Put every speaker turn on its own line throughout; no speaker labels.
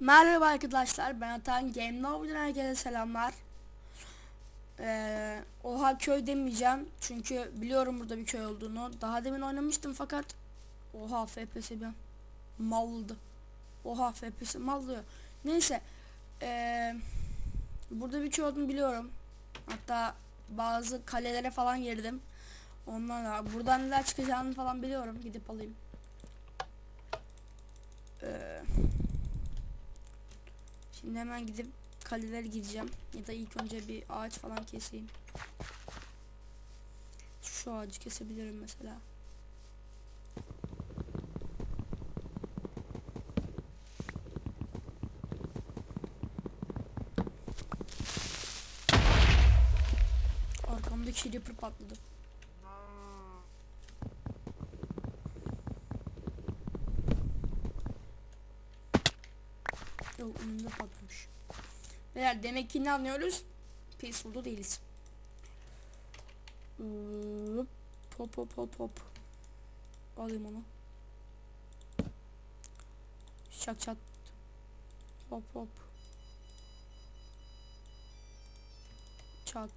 Merhaba arkadaşlar ben Atan. Game Nove'dan herkese selamlar. Ee, Oha köy demeyeceğim. Çünkü biliyorum burada bir köy olduğunu. Daha demin oynamıştım fakat Oha FPS an maldı. Oha FPS mallıyor Neyse ee, Burada bir köy olduğunu biliyorum. Hatta bazı kalelere falan girdim. Ondan da buradan neler çıkacağını falan biliyorum. Gidip alayım. Eee Şimdi hemen gidip kalelere gideceğim. Ya da ilk önce bir ağaç falan keseyim. Şu ağacı kesebilirim mesela. Arkamdaki creeper patladı. Beyler demek ki ne anlıyoruz? Peaceful'da değiliz. Hop hop hop hop. Alayım onu. Şak çat. Hop hop. Çat.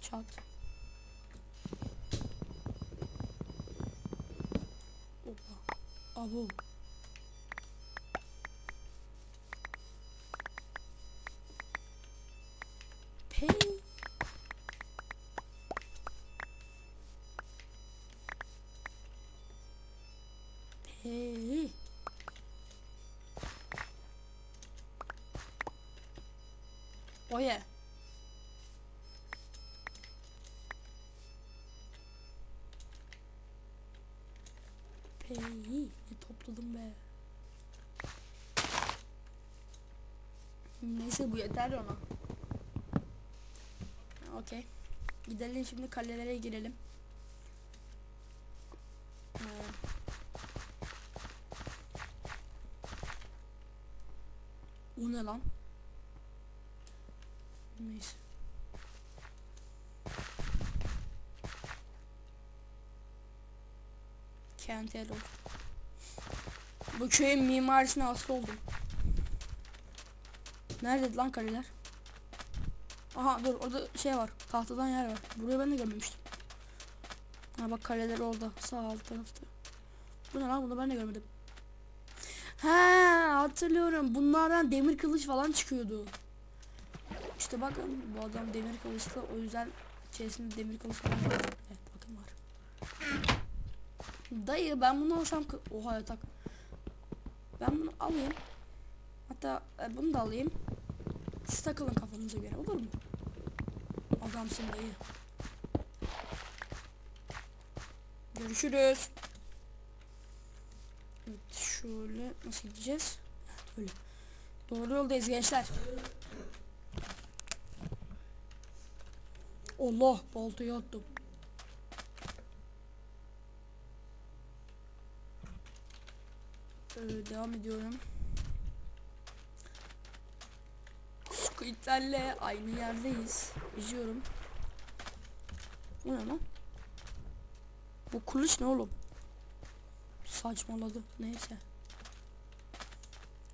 Çat. Hoppa. Abo. Yeah. Hey, ne topladım be. Neyse bu yeter ona. Okey. Gidelim şimdi kalelere girelim. Ee, o ne lan? Neyse. Kent Erol. Bu köyün mimarisine hasta oldum. Nerede lan kaleler? Aha dur orada şey var. Tahtadan yer var. Burayı ben de görmemiştim. Ha bak kaleler orada. Sağ alt tarafta. Bu ne lan bunu ben de görmedim. He hatırlıyorum. Bunlardan demir kılıç falan çıkıyordu. İşte bakın bu adam demir kılıçlı o yüzden içerisinde demir kılıç var. Evet bakın var. Dayı ben bunu alsam oha yatak. Ben bunu alayım. Hatta e, bunu da alayım. Siz takılın kafanıza göre olur mu? Adamsın dayı. Görüşürüz. Evet şöyle nasıl gideceğiz? Evet öyle. Doğru yoldayız gençler. Allah baltayı attım. Ee, devam ediyorum. Squidlerle aynı yerdeyiz. Üzüyorum. Bu ne lan? Bu kılıç ne oğlum? Saçmaladı. Neyse.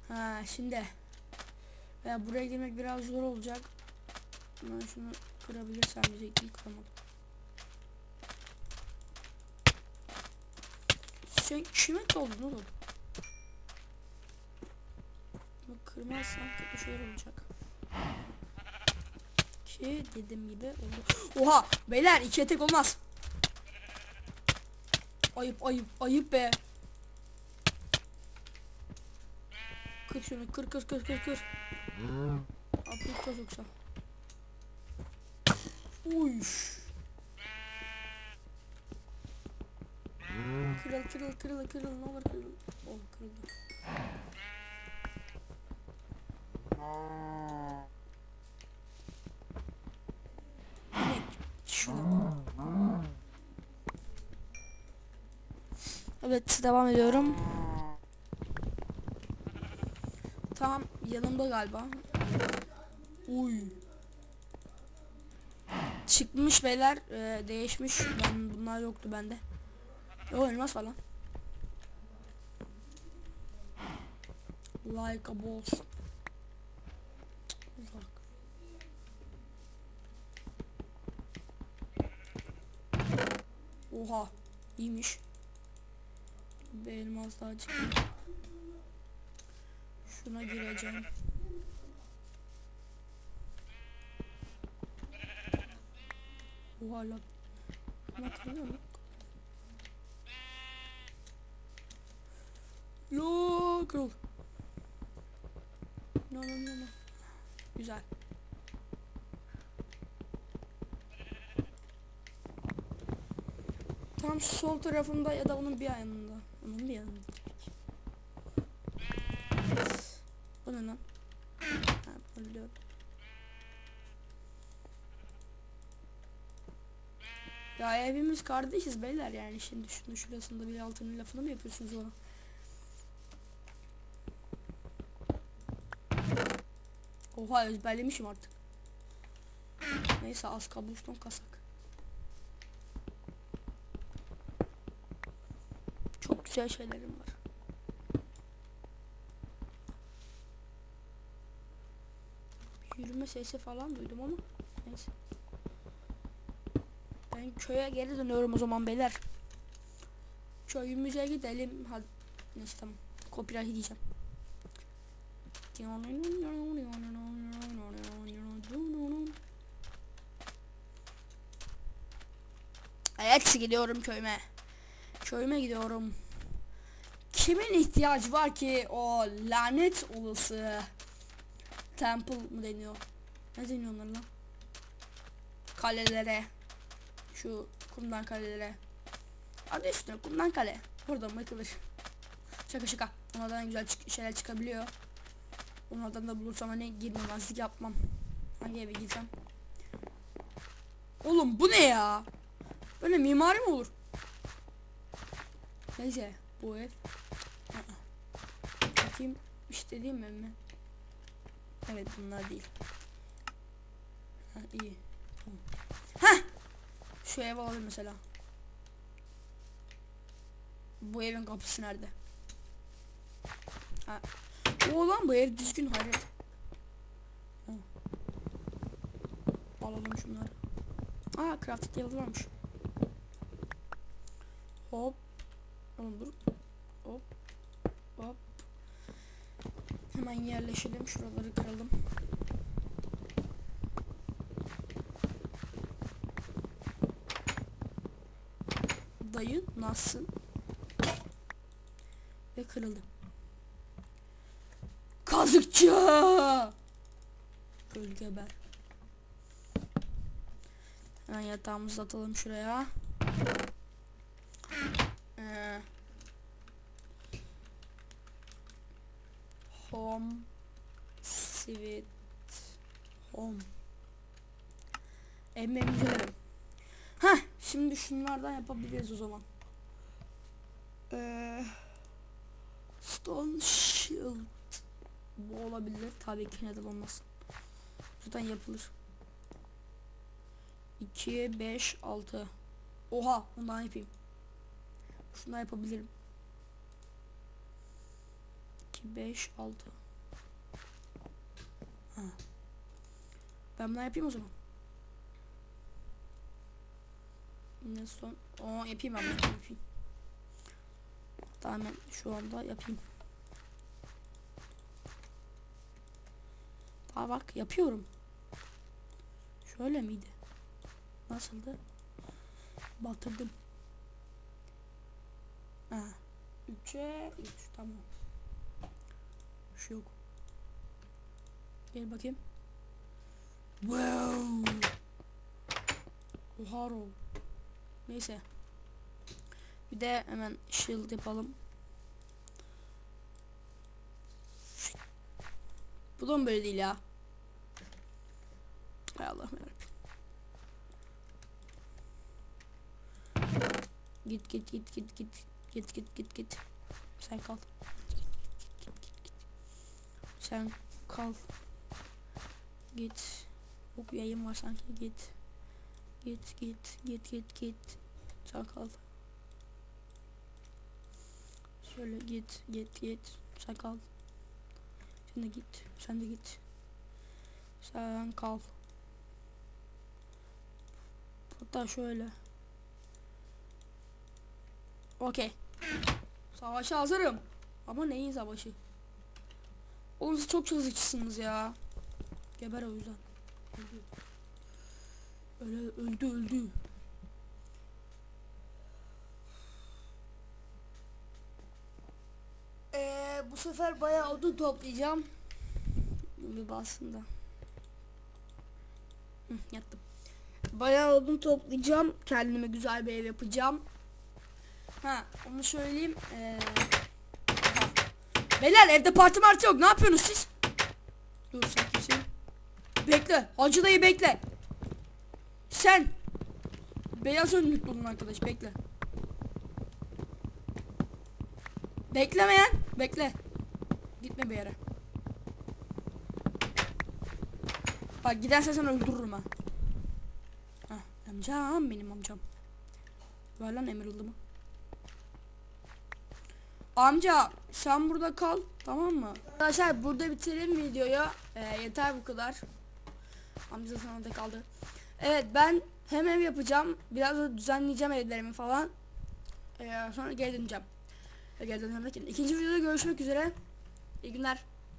Ha şimdi. Ya buraya girmek biraz zor olacak. Ben şunu kırabilirsem diyecektim kıramadım. Sen kime oldun oğlum? Bunu kırmazsam kötü şeyler olacak. Ki dediğim gibi oldu. Oha beyler iki tek olmaz. Ayıp ayıp ayıp be. Kır şunu kır kır kır kır kır. Atlayacağız yoksa. Uy. Kırıl kırıl kırıl kırıl ne olur kırıl. Oh kırıldı. Evet devam ediyorum. Tamam yanımda galiba. Uy. Çıkmış beyler e, değişmiş. Ben bunlar yoktu bende. Yok elmas falan. Like a boss. Oha. iyiymiş. Bir elmas daha çıktı. Şuna gireceğim. Oha lan. Buna kırılıyor mu? Lo kırıl. No no no no. Güzel. Tam şu sol tarafında ya da onun bir yanında. Onun bir yanında. Bu ne lan? Ha, biliyorum. Ya evimiz kardeşiz beyler yani şimdi şunu şurasında bir altının lafını mı yapıyorsunuz ona? Oha ezberlemişim artık. Neyse az kabuston kasak. Çok güzel şeylerim var. Yürüme sesi falan duydum ama neyse. Köye geri dönüyorum o zaman beyler. Köyümüze gidelim. Hadi. Neyse tamam. Copyright diyeceğim. Evet gidiyorum köyüme. Köyüme gidiyorum. Kimin ihtiyacı var ki o lanet olası temple mı deniyor? Ne deniyor onlara lan? Kalelere. Şu kumdan kalelere. Adı üstüne kumdan kale. Burada mı yıkılır? Şaka şaka. Onlardan güzel çık şeyler çıkabiliyor. Onlardan da bulursam hani girmemezlik yapmam. Hangi eve gideceğim? Oğlum bu ne ya? Böyle mimari mi olur? Neyse bu ev. Bakayım istediğim ev mi? Evet bunlar değil. Ha iyi. Tamam. Şu ev alalım mesela. Bu evin kapısı nerede? Ha. Oğlan bu ev düzgün hayret. Ha. Alalım şunları. Aa crafted table. Hop. Oğlum dur. Hop. Hop. Hemen yerleşelim. Şuraları kıralım. Dayı nasıl? Ve kırıldı. Kazıkçı! Öl geber. Hemen yatağımızı atalım şuraya. Ee, home sweet home. Emmemizi verelim. Şimdi şunlardan yapabiliriz o zaman. Ee, stone shield bu olabilir. Tabii ki neden olmasın. Zaten yapılır. 2, 5, 6. Oha bundan yapayım. Şundan yapabilirim. 2, 5, 6. Ha. Ben bunu yapayım o zaman. Ne son? Oo yapayım ben yapayım. Tamam ben şu anda yapayım. Aa bak yapıyorum. Şöyle miydi? Nasıldı? Batırdım. Ha. 3'e 3 tamam. Şu yok. Gel bakayım. Wow. Oha roll. Neyse. Bir de hemen shield yapalım. Bu da mı böyle değil ya? Hay Allah'ım yarabbim. Git git git git git git git git git. Sen kal. Sen kal. Git. Hop yayın var sanki git. Git git git git git. Sen kal. Şöyle git git git. Sen kal. Sen de git. Sen de git. Sen kal. Hatta şöyle. Okey. Savaşa hazırım. Ama neyin savaşı? Oğlum siz çok hızlısınız ya. Geber o yüzden. Öyle öldü öldü. Ee, bu sefer bayağı odun toplayacağım. Bir bassın da. Hı, yattım. Bayağı odun toplayacağım. Kendime güzel bir ev yapacağım. Ha, onu söyleyeyim. Ee. Beyler evde parti martı yok. Ne yapıyorsunuz siz? Dur kimsin? Bekle. Hacı dayı bekle. Sen. Beyaz önlüklü olun arkadaş bekle. Beklemeyen. Bekle. Gitme bir yere. Bak gidersen sen öldürürüm ha. Hah, amcam benim amcam. Ver lan Emerald'ımı. Amca sen burada kal tamam mı? Arkadaşlar burada bitirelim videoyu. Ee, yeter bu kadar. Amca sana da kaldı. Evet ben hem ev yapacağım. Biraz da düzenleyeceğim evlerimi falan. Ee, sonra geri döneceğim. Geri döneceğim ikinci videoda görüşmek üzere. İyi günler.